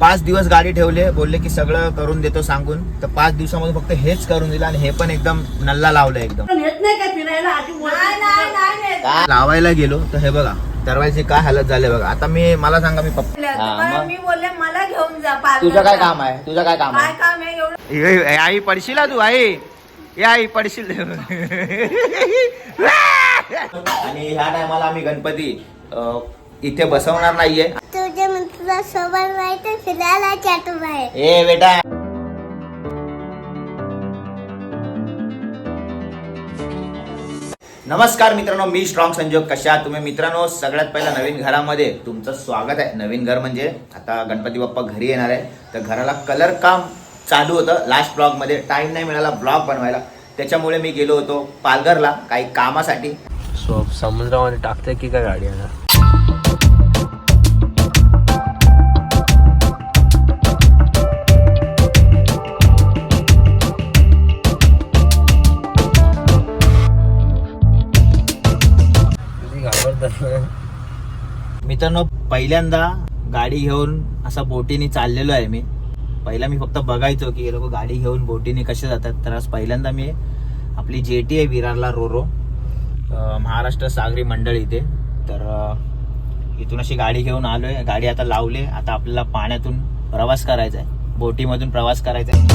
पाच दिवस गाडी ठेवले बोलले की सगळं करून देतो सांगून. तर पाच दिवसामध्ये फक्त हेच करून दिलं आणि हे पण एकदम नल्ला लावलं एकदम. पण येत नाही काय फिरायला? अशी नाही नाही नाही नेत. काय लावायला गेलो तर हे बघा दरवाजे काय हालत झाले बघा. आता मी मला सांगा मी पप्पा? मी बोलले मला घेऊन जा. तुझं काय काम आहे? तुझं काय काम काय आहे? काम आहे एवढं? ए, ए, आई पडशील हा तू आई. ए आई पडशील. आणि ह्या टायमाला आम्ही गणपती इथे बसवणार नाहीये. मित्राला सोबत राहायचं फिरायला चाटू बाहेर. ए बेटा. नमस्कार मित्रांनो मी स्ट्रॉंग संजोग. कशा तुम्ही? मित्रांनो सगळ्यात पहिला नवीन घरामध्ये तुमचं स्वागत आहे. नवीन घर म्हणजे आता गणपती बाप्पा घरी येणार आहे. तर घराला कलर काम चालू होतं. लास्ट ब्लॉगमध्ये टाइम नाही मिळाला ब्लॉग बनवायला. त्याच्यामुळे मी गेलो होतो पालघरला काही कामासाठी. सो समुद्रामध्ये टाकते की काय गाडी आता? मित्रांनो पहिल्यांदा गाडी घेऊन असा बोटीने चाललेलो आहे मी. पहिला मी फक्त बघायचो की हे लोक गाडी घेऊन बोटीने कसे जातात तर आज पहिल्यांदा मी आपली जेटी आहे विरारला रोरो महाराष्ट्र सागरी मंडळ इथे. तर इथून अशी गाडी घेऊन आलो आहे गाडी आता लावले आता आपल्याला पाण्यातून प्रवास करायचा आहे. बोटीमधून प्रवास करायचा आहे.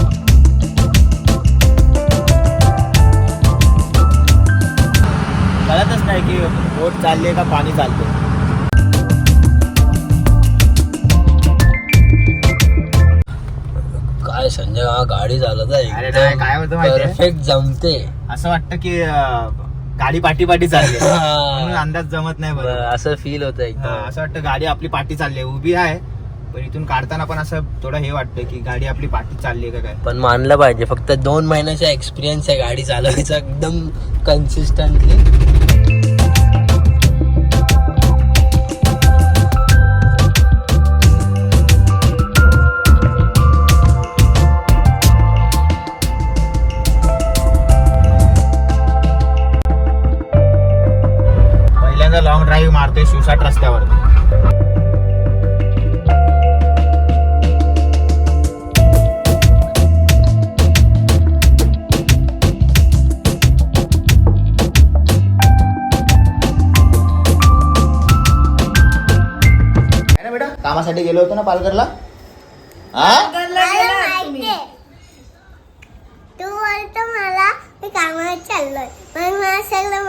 कळतच नाही की बोट चालली आहे का पाणी चालतंय. संजय हा गाडी अरे नाही, काय होतं माहितीये? परफेक्ट जमते असं वाटतं की अं, गाडी पाठी पाठी चालली आहे. हा. म्हणून अंदाज जमत नाही बरोबर असं फील होत हा, एकदम असं वाटतं गाडी आपली पाठी चालली आहे उभी आहे पण इथून काढताना पण असं थोडं हे वाटतं की गाडी आपली पाठी चालली आहे का काय पण मानलं पाहिजे फक्त दोन महिन्याचा एक्सपिरियन्स आहे गाडी चालवायचा एकदम कन्सिस्टंटली शिवसाट रस्त्यावर आहे ना बेटा? कामासाठी गेलो होतो ना पालघरला? मला चाललोय. मला सगळं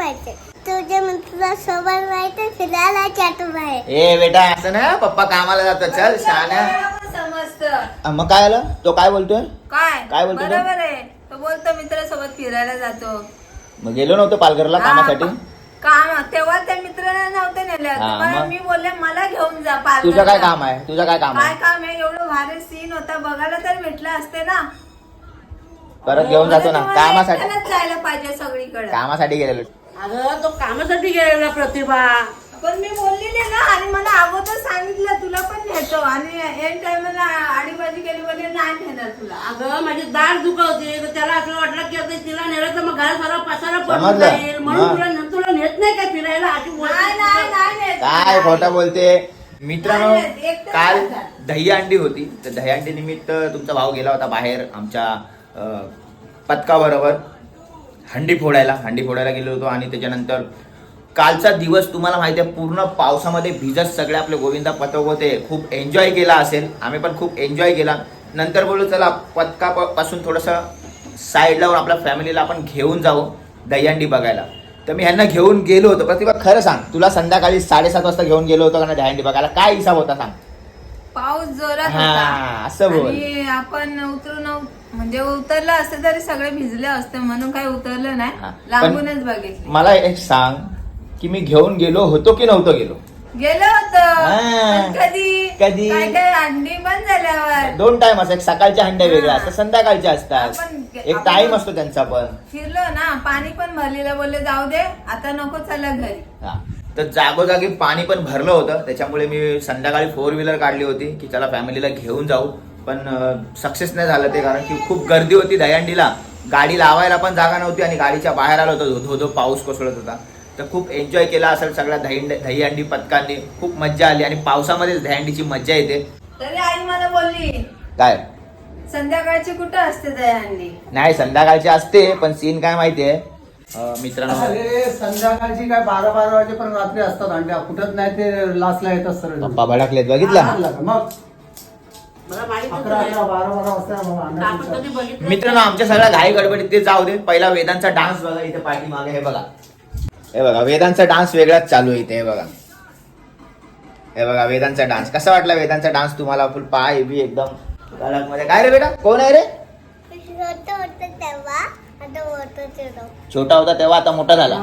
तुझ्या मित्राला सोबत फिरायला चाटू बाहेर. ए बेटा असं ना पप्पा कामाला जातो चल समजतं. अं, मग काय आलं? तो काय बोलतोय? काय? काय बोलतो तो? बरोबर आहे. तो बोलतो मित्रासोबत फिरायला जातो. मग गेलो नव्हतो पालघरला कामासाठी? काम तेव्हा त्या मित्राने नव्हते नेले हा, मग? मी बोलले मला घेऊन जा. तुझं काय काम आहे? तुझं काय काम काय आहे काम आहे? एवढं भारी सीन होता. बघायला तर भेटलं असते ना. परत घेऊन जातो ना. मला कामासाठी. जायला पाहिजे सगळीकडे. कामासाठी गेलेलो. अगं तो कामासाठी गेलेला प्रतिभा. पण मी बोललेले ना आणि मला अगोदर सांगितलं तुला पण नेतो. आणि एन टाइमला आडीबाजी केली बोलले नाही नेणार तुला. अगं माझी दाढ दुखत होती तर त्याला असं वाटलं की आता तिला नेलं तर मग घरात सारा पसारा पडून समजलं. जाईल. म्हणून. तुला तुला नेत नाही काय फिरायला? अशी नाही नाही बोलते. नाही नेत. काय खोटं बोलते? मित्रांनो नाही, एकटं काल नाही जात. दहीहंडी होती. तर दहीहंडी निमित्त तुमचा भाऊ गेला होता बाहेर आमच्या पथकाबरोबर हंडी फोडायला हंडी फोडायला गेलो होतो आणि त्याच्यानंतर कालचा दिवस तुम्हाला माहिती आहे पूर्ण पावसामध्ये भिजत सगळे आपले गोविंदा पथक होते. खूप एन्जॉय केला असेल. आम्ही पण खूप एन्जॉय केला. नंतर बोलू चला पथकापासून थोडंसं साईडला आपल्या फॅमिलीला आपण घेऊन जाऊ दहीहंडी बघायला. तर मी ह्यांना घेऊन गेलो होतो. प्रतिभा खरं सांग तुला संध्याकाळी साडेसात वाजता घेऊन गेलो होतो का नाही दहीहंडी बघायला? काय हिसाब होता सांग? पाऊस जोरात हा, असं बोल. आपण उतरून म्हणजे उतरलं असतं तरी सगळे भिजले असते म्हणून काही उतरलं. नाही. लांबूनच बघितले. मला एक सांग की मी घेऊन गेलो होतो की नव्हतो गेलो? गेलं होतं. पण कधी? कधी? काय काय अंडी बंद झाल्यावर. दोन टाइम असतात. एक सकाळच्या हंड्या वेगळ्या. असतात संध्याकाळच्या असतात. एक आपण- टाइम असतो त्यांचा पण. फिरलो ना पाणी पण भरलेलं. बोलले जाऊ दे आता नको चला घरी. हा. तर जागोजागी पाणी पण भरलं होतं. त्याच्यामुळे मी संध्याकाळी फोर व्हीलर काढली होती की चला फॅमिलीला घेऊन जाऊ. पण सक्सेस नाही झालं ते कारण की खूप गर्दी होती दहीहंडीला. गाडी लावायला पण जागा नव्हती आणि गाडीच्या बाहेर आलो होतो. धो धो पाऊस कोसळत होता. तर खूप एन्जॉय केला असेल सगळ्या दही दहीहंडी पथकांनी. खूप मज्जा आली आणि पावसामध्ये दहीहंडीची मज्जा येते. तरी आई मला बोलली काय? संध्याकाळची कुठं असते दयाहंडी नाही संध्याकाळची असते पण सीन काय माहितीये? अं, मित्रांनो. अरे संध्याकाळची काय बारा बारा वाजेपर्यंत रात्री असतात अंड्या. कुठत नाही ते लास्टला येतात सरळ. पप्पा भडकलेत बघितला? मग. अकरा अकरा बारा बारा वाजता मित्रांनो आमच्या सगळ्या घाई गडबडीत ते जाऊ दे. पहिला वेदांचा डान्स बघा इथे पाठीमागे हे बघा. हे बघा वेदांचा डान्स वेगळाच चालू आहे इथे हे बघा. हे बघा वेदांचा डान्स कसा वाटला वेदांचा डान्स तुम्हाला? फुल पाय बी एकदम मध्ये काय रे बेटा? कोण आहे रे? छोटं होतं तेव्हा आता मोठं छोटं छोटा होता तेव्हा आता मोठा झाला.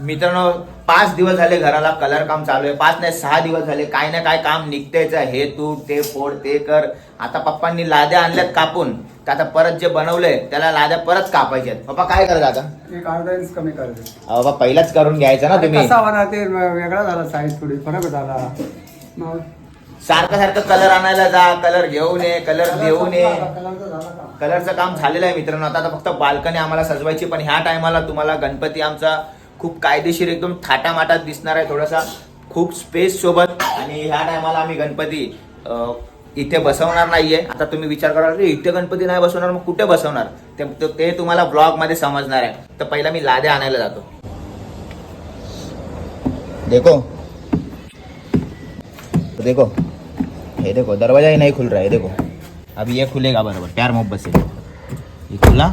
मित्रांनो पाच दिवस झाले घराला कलर काम चालू आहे. पाच नाही सहा दिवस झाले. काय ना काय काम निघतेच. हे तू ते फोड ते कर. आता पप्पांनी लाद्या आणल्यात कापून. तर आता परत जे बनवलंय त्याला लाद्या परत कापायच्यात. पप्पा काय करत आता? एक अर्धा इंच कमी करायचं अहो बाबा पहिलाच करून घ्यायचं ना तुम्ही. कसा होणार ते वेगळा झाला साईज थोडी. फरक झाला. मग सारखं सारखं कलर आणायला जा. कलर घेऊन ये कलर घेऊन ये कलरचा झाला का कलरचं काम. झालेलं आहे मित्रांनो. आता आता फक्त बाल्कनी आम्हाला सजवायची पण ह्या टायमाला तुम्हाला गणपती आमचा खूप कायदेशीर एकदम थाटामाटात दिसणार आहे थोडासा खूप स्पेस सोबत. आणि ह्या टायमाला आम्ही गणपती इथे बसवणार नाहीये. आता तुम्ही विचार करा की इथे गणपती नाही बसवणार मग कुठे बसवणार? ते ते- तुम्हाला ब्लॉगमध्ये समजणार आहे. तर पहिला मी लाद्या आणायला जातो. देखो. देखो. हे देखो दरवाजा ही नहीं खुल रहा है देखो. अभी ये खुलेगा बराबर प्यार मोहब्बत से. ये खुला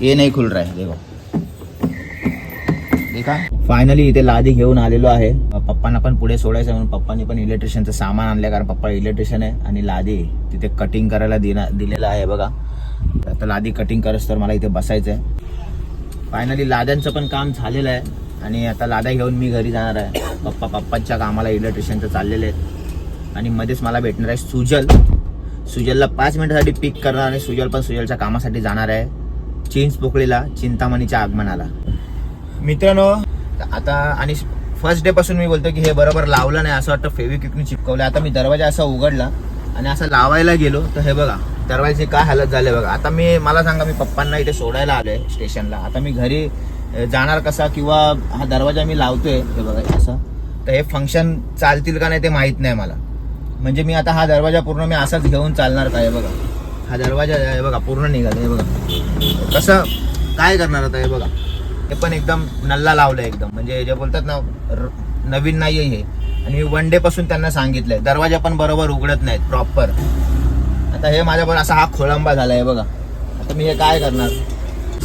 ये नहीं खुल रहा है देखो. देखा फायनली इथे लादी घेऊन आलेलो आहे. पप्पांना पण पुढे सोडायचं म्हणून पप्पांनी पण इलेक्ट्रिशियनचं सामान आणलं कारण पप्पा इलेक्ट्रिशियन आहे आणि लादी तिथे कटिंग करायला दिना दिलेलं आहे बघा. आता लादी कटिंग करस तर मला इथे बसायचं आहे फायनली लाद्यांचं पण काम झालेलं आहे आणि आता लाद्या घेऊन मी घरी जाणार आहे. पप्पा पप्पांच्या कामाला इलेक्ट्रिशियनचं चाललेले आहेत. आणि मध्येच मला भेटणार आहे सुजल. सुजलला पाच मिनिटासाठी पिक करणार आणि सुजल पण सुजलच्या कामासाठी जाणार आहे. चिंच पोकळीला चिंतामणीच्या आगमनाला. मित्रांनो आता आणि फर्स्ट डे पासून मी बोलतो की हे बरोबर लावलं नाही असं वाटतं. फेविक्विकने चिपकवलं. आता मी दरवाजा असा उघडला आणि असं लावायला गेलो. तर हे बघा दरवाजाची काय हालत झाली बघा. आता मी मला सांगा मी पप्पांना इथे सोडायला आलोय स्टेशनला. आता मी घरी जाणार कसा किंवा हा दरवाजा मी लावतोय हे बघा असं. तर हे फंक्शन चालतील का नाही ते माहीत नाही मला. म्हणजे मी आता हा दरवाजा पूर्ण मी असाच घेऊन चालणार का हे बघा. हा दरवाजा हे बघा पूर्ण निघाला हे बघा. कसं काय करणार आता हे बघा. ते पण एकदम नल्ला लावलं एकदम. म्हणजे जे बोलतात ना नवीन नाही हे. आणि मी वन डे पासून त्यांना सांगितलंय. दरवाजा पण बरोबर उघडत नाहीत प्रॉपर आता हे माझ्याबरोबर असा हा खोळंबा झालाय बघा. आता मी हे काय करणार?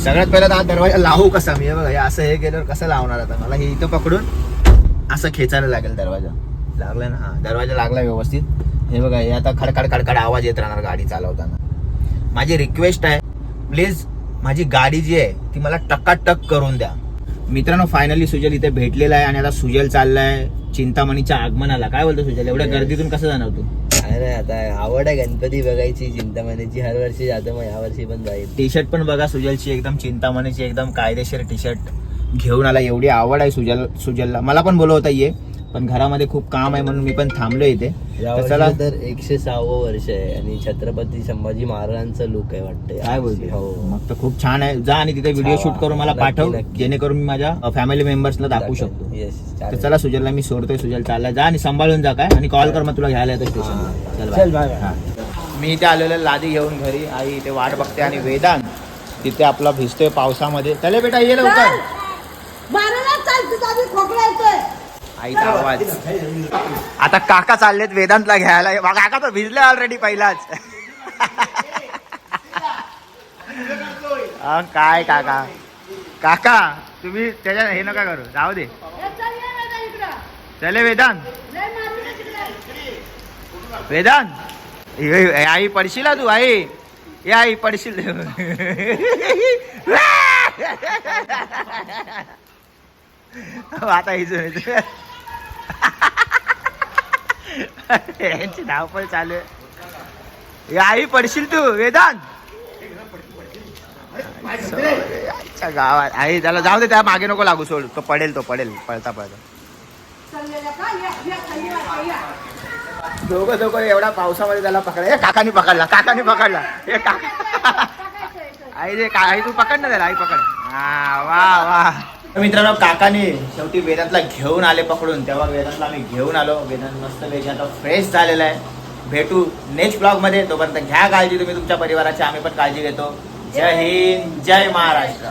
सगळ्यात पहिला तर हा दरवाजा लावू कसा? मी हे बघा हे असं हे केल्यावर कसं लावणार आता? मला हे इथं पकडून असं खेचायला लागेल दरवाजा. लागला ना? हा दरवाजा लागला व्यवस्थित. हे बघा हे आता खडखड खडखड आवाज येत राहणार गाडी चालवताना. माझी रिक्वेस्ट आहे प्लीज माझी गाडी जी आहे ती मला टकाटक करून द्या. मित्रांनो फायनली सुजल इथे भेटलेला आहे आणि आता सुजल चाललाय चिंतामणीच्या आगमनाला. काय बोलतो सुजल? एवढ्या गर्दीतून कसं जाणार तू? नाही आता आवड आहे गणपती बघायची चिंतामणीची. हर वर्षी जातो मग यावर्षी पण जाईल. टी शर्ट पण बघा सुजलची एकदम चिंतामणीची एकदम कायदेशीर टी शर्ट घेऊन आला. एवढी आवड आहे सुजल सुजलला. मला पण बोलवता ये. पण घरामध्ये खूप काम आहे म्हणून मी पण थांबलो इथे. तर चला. तर एकशे सहावं वर्ष आहे आणि छत्रपती संभाजी महाराजांचं लुक आहे वाटतं काय बोलते? हो. मग तर खूप छान आहे. जा आणि तिथे व्हिडिओ शूट करून मला पाठव. जेणेकरून मी माझ्या फॅमिली मेंबर्सला दाखवू शकतो. येस तर चला सुजलला मी सोडतोय. सुजल चालला जा आणि सांभाळून जा काय? आणि कॉल कर मग तुला घ्यायला येतो स्टेशन चल, बाय, बाय. मी इथे आलेलो लादी घेऊन घरी. आई इथे वाट बघते आणि वेदांत तिथे आपला भिजतोय पावसामध्ये. चले बेटा ये लवकर. बाराला आईचा आवाज. आता काका चाललेत वेदांतला घ्यायला. काका तर भिजले ऑलरेडी पहिलाच. अं, काय काका? काका तुम्ही त्याच्या हे नका करू. जाऊ दे. चले वेदांत. वेदांत. आई पडशील तू आई? ए आई पडशील. आता हिचं यांची धावपळ चालू आहे. आई पडशील तू वेदांत. आईच्या गावात. आई त्याला जाऊ दे त्या मागे नको लागू सोड. तो पडेल तो पडेल. पळता पळता. दोघं दोघं एवढा पावसामध्ये त्याला पकडा ए काकानी पकडला काकानी पकडला. ए काका. आई रे का आई तू पकड ना त्याला आई पकड. हा वा वा. मित्रांनो काकाने शेवटी वेदांतला घेऊन आले पकडून. तेव्हा वेदांतला आम्ही घेऊन आलो. वेदांत मस्त पैकी आता फ्रेश झालेला आहे. भेटू नेक्स्ट ब्लॉगमध्ये तोपर्यंत घ्या काळजी तुम्ही तुमच्या परिवाराची. आम्ही पण काळजी घेतो. जय हिंद. जय महाराष्ट्र.